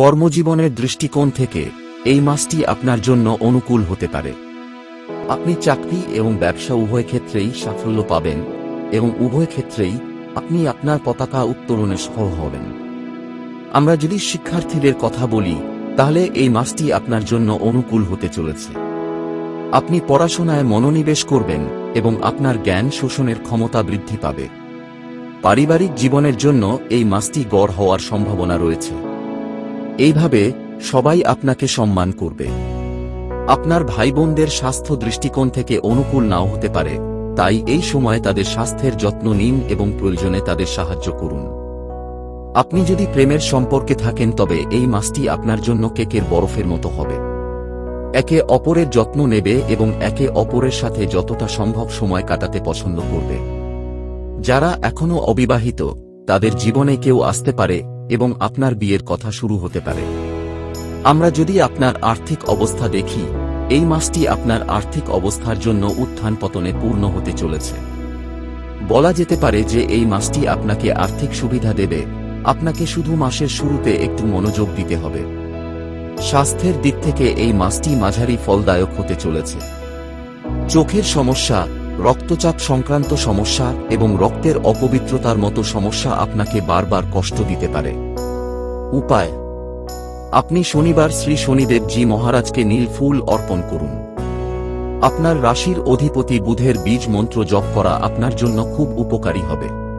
কর্মজীবনের দৃষ্টিকোণ থেকে এই মাসটি আপনার জন্য অনুকূল হতে পারে। আপনি চাকরি এবং ব্যবসা উভয় ক্ষেত্রেই সাফল্য পাবেন এবং উভয় ক্ষেত্রেই আপনি আপনার পতাকা উত্তোলনে সফল হবেন। আমরা যদি শিক্ষার্থীদের কথা বলি, তাহলে এই মাসটি আপনার জন্য অনুকূল হতে চলেছে। আপনি পড়াশোনায় মনোনিবেশ করবেন এবং আপনার জ্ঞান শোষণের ক্ষমতা বৃদ্ধি পাবে। পারিবারিক জীবনের জন্য এই মাসটি গড় হওয়ার সম্ভাবনা রয়েছে। এইভাবে সবাই আপনাকে সম্মান করবে। আপনার ভাই বোনদের স্বাস্থ্য দৃষ্টিকোণ থেকে অনুকূল নাও হতে পারে, তাই এই সময় তাদের স্বাস্থ্যের যত্ন নিন এবং প্রয়োজনে তাদের সাহায্য করুন। আপনি যদি প্রেমের সম্পর্কে থাকেন, তবে এই মাসটি আপনার জন্য কেকের বরফের মতো হবে। একে অপরের যত্ন নেবে এবং একে অপরের সাথে যতটা সম্ভব সময় কাটাতে পছন্দ করবে। যারা এখনও অবিবাহিত, তাদের জীবনে কেউ আসতে পারে এবং আপনার বিয়ের কথা শুরু হতে পারে। আমরা যদি আপনার আর্থিক অবস্থা দেখি, এই মাসটি আপনার আর্থিক অবস্থার জন্য উত্থান পতনে পূর্ণ হতে চলেছে। বলা যেতে পারে যে এই মাসটি আপনাকে আর্থিক সুবিধা দেবে, আপনাকে শুধু মাসের শুরুতে একটু মনোযোগ দিতে হবে। স্বাস্থ্যের দিক থেকে এই মাসটি মাঝারি ফলদায়ক হতে চলেছে। চোখের সমস্যা রক্তচাপ সংক্রান্ত সমস্যা এবং রক্তের অপবিত্রতার মতো সমস্যা আপনাকে বারবার কষ্ট দিতে পারে। উপায়। আপনি শনিবার শ্রী শনিদেব জি মহারাজকে নীল ফুল অর্পণ করুন। আপনার রাশির অধিপতি বুধের বীজ মন্ত্র জপ করা আপনার জন্য খুব উপকারী হবে।